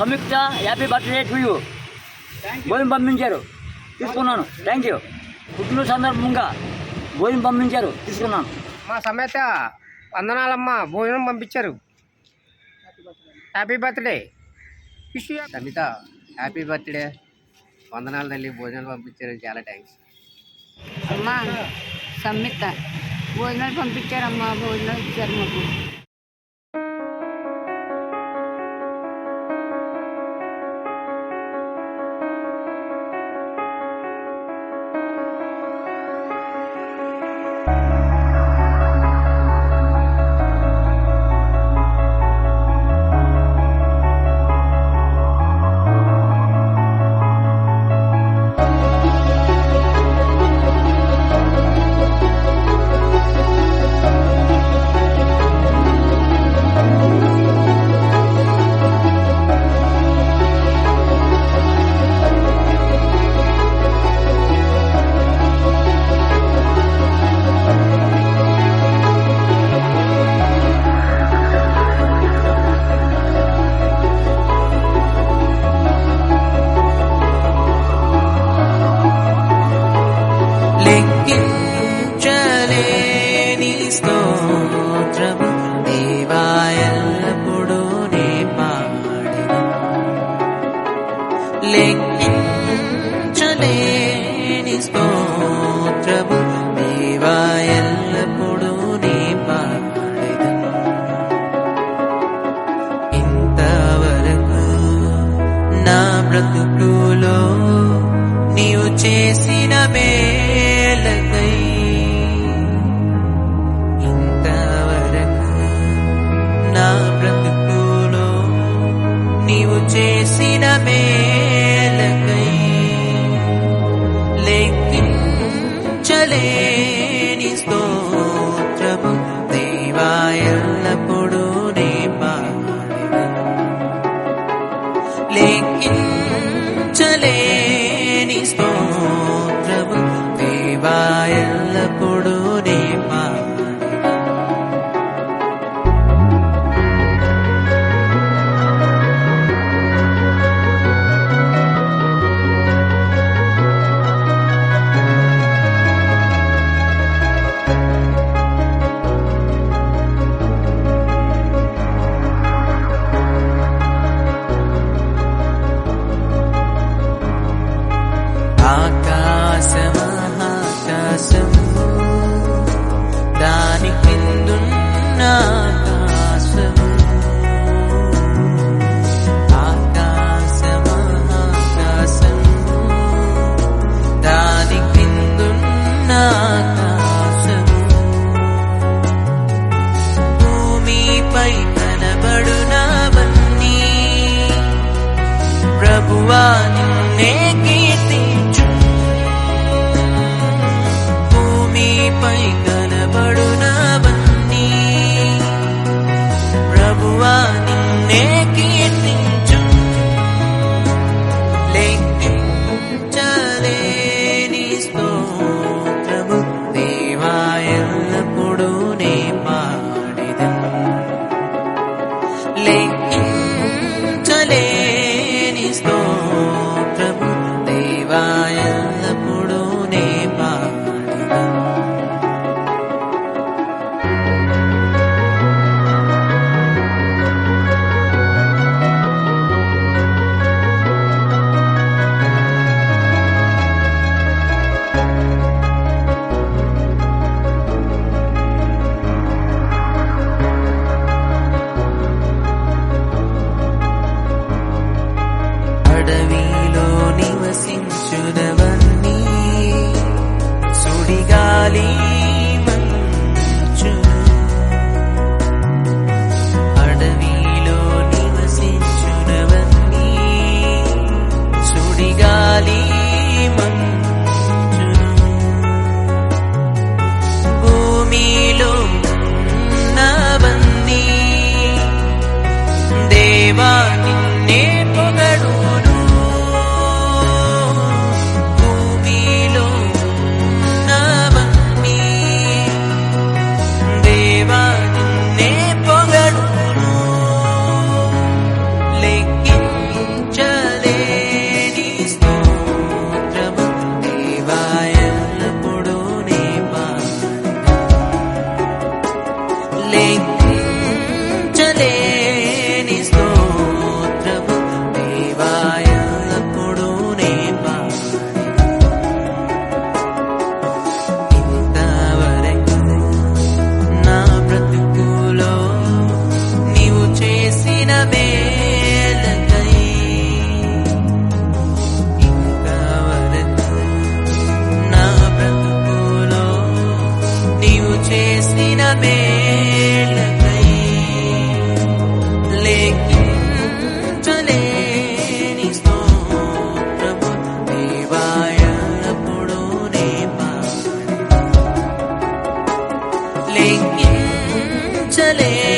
Samyuktha happy birthday to you. భోజనం పంపించారు. తీసుకున్నాను. థ్యాంక్ యూ పుట్టినరోజు సందర్భంగా భోజనం పంపించారు. తీసుకున్నాను. మా సమేత వందనాలమ్మ భోజనం పంపించారు. Happy birthday Samitha happy birthday వందనాలు తల్లి భోజనాలు పంపించారు. చాలా థ్యాంక్స్ అమ్మా సమ్మిత భోజనాలు పంపించారమ్మా భోజనాలు ఇచ్చారు మాకు. చేసిన మేలకై ఇంతవరకు నా బ్రతుకులో నీవు చేసిన మేలకై లెక్కించలేని స్తోత్రము దేవాయల్లప్పుడు నే పాడెను లెక్కించలేని യേശുവാ നിന്നെ കീർത്തിച്ചു ഭൂമിപൈ കനപടുന്നവൻ നീ ప్రభువా నిన్నే అడవిలో నివసించునవన్నీ సుడిగాలి 这里